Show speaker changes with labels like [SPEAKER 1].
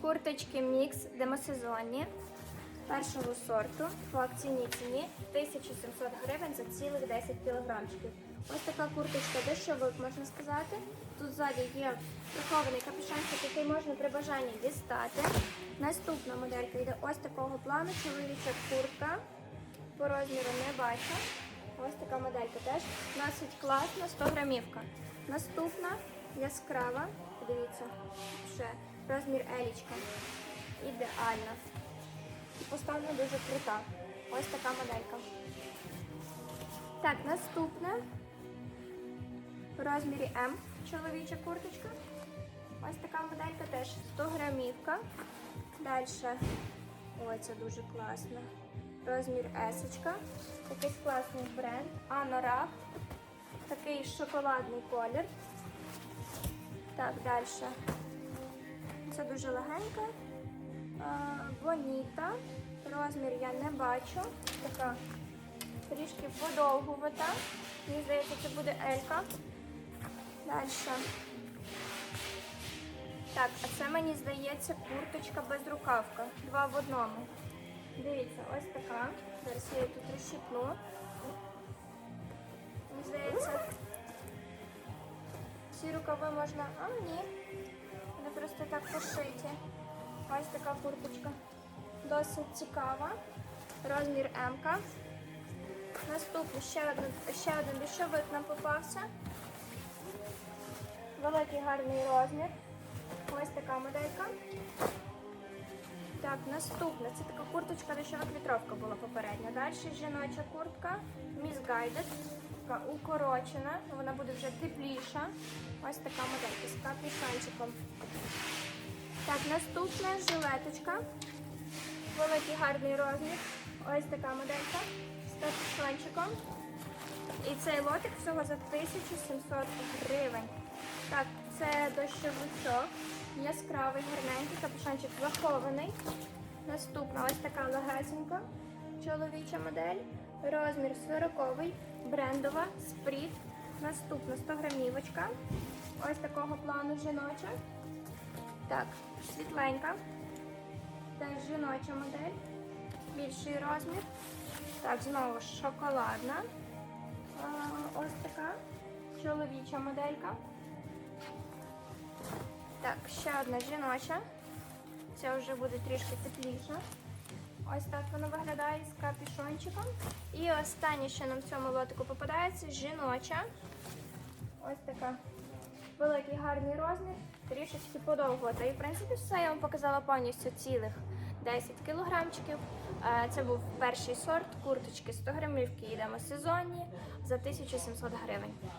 [SPEAKER 1] Курточки мікс демосезонні першого сорту по акційній ціні 1700 гривень за цілих 10 кілограмчиків. Ось така курточка дешевик, можна сказати. Тут ззаді є прихований капюшончик, який можна при бажанні дістати. Наступна моделька йде ось такого плану, чоловіча куртка. По розміру не бачу. Ось така моделька теж. Досить класна, 100 грамівка. Наступна яскрава. Дивіться, ще розмір елічка. Ідеальна. І поставлена дуже крута. Ось така моделька. Так, наступна. В розмірі М чоловіча курточка. Ось така моделька теж 100 грамівка. Далі. Ой, це дуже класно. Розмір есочка. Якийсь класний бренд. Анорак. Такий шоколадний колір. Так, далі. Це дуже легенька. Боніта. Розмір я не бачу. Така трішки подовгувата. Мені здається, це буде Елька. Далі. Так, а це мені здається курточка безрукавка. Два в одному. Дивіться, ось така. Зараз я її тут розщипну. Мені здається, ці рукави можна. А ні. Так пошиті. Ось така курточка. Досить цікава. Розмір М. Наступний ще один, ще один дешевик нам попався. Великий гарний розмір. Ось така моделька. Так, наступна. Це така курточка дешева квітровка була попередня. Далі жіноча куртка. Miss Guided. Така укорочена. Вона буде вже тепліша. Ось така моделька з капюшончиком. Так, наступна жилеточка. Великий гарний розмір. Ось така моделька з капюшончиком. І цей лотик всього за 1700 гривень. Так, це дощовичок. Яскравий, гарненький, капюшончик захований. Наступна ось така легесенька чоловіча модель. Розмір 40 брендова, спріт. Наступна 100 грамівочка. Ось такого плану жіноча. Так, світленька. Теж жіноча модель. Більший розмір. Так, знову ж шоколадна. Ось така чоловіча моделька. Так, ще одна жіноча. Ця вже буде трішки тепліша. Ось так вона виглядає з капюшончиком. І останнє, що нам в цьому лотику попадається, жіноча. Ось така великий гарний розмір, трішечки подовгувата. І в принципі все я вам показала повністю цілих 10 кілограмчиків. Е, Це був перший сорт курточки 100 грамівки, йдемо сезонні за 1700 гривень.